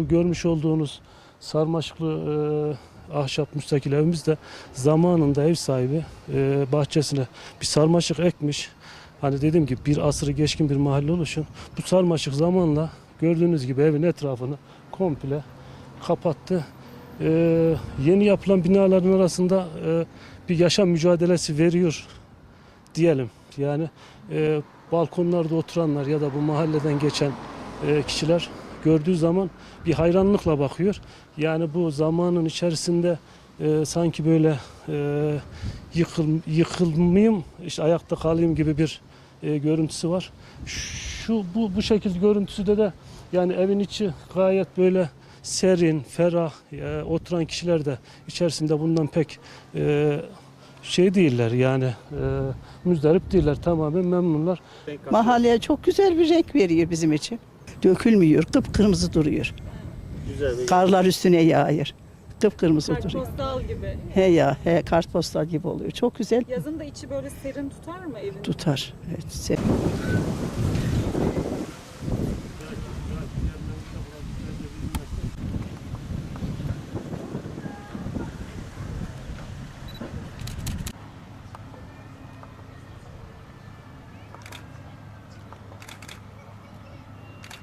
bu görmüş olduğunuz sarmaşıklı e, ahşap müstakil evimiz de zamanında ev sahibi e, bahçesine bir sarmaşık ekmiş. Hani dediğim gibi bir asırı geçkin bir mahalle oluşun. Bu sarmaşık zamanla gördüğünüz gibi evin etrafını komple kapattı. E, yeni yapılan binaların arasında e, bir yaşam mücadelesi veriyor diyelim. Yani e, balkonlarda oturanlar ya da bu mahalleden geçen e, kişiler gördüğü zaman bir hayranlıkla bakıyor. Yani bu zamanın içerisinde e, sanki böyle e, yıkıl, yıkılmayayım, işte ayakta kalayım gibi bir e, görüntüsü var. Şu bu bu şekilde görüntüsü de yani evin içi gayet böyle serin, ferah, e, oturan kişiler de içerisinde bundan pek e, şey değiller yani e, müzdarip değiller tamamen memnunlar. Mahalleye çok güzel bir renk veriyor bizim için. Dökülmüyor, kıpkırmızı duruyor. Güzel. Karlar üstüne yağıyor. Kıpkırmızı duruyor. Kartpostal gibi. He ya, he kartpostal gibi oluyor. Çok güzel Yazın da içi böyle serin tutar mı evin? tutar. Evet, se-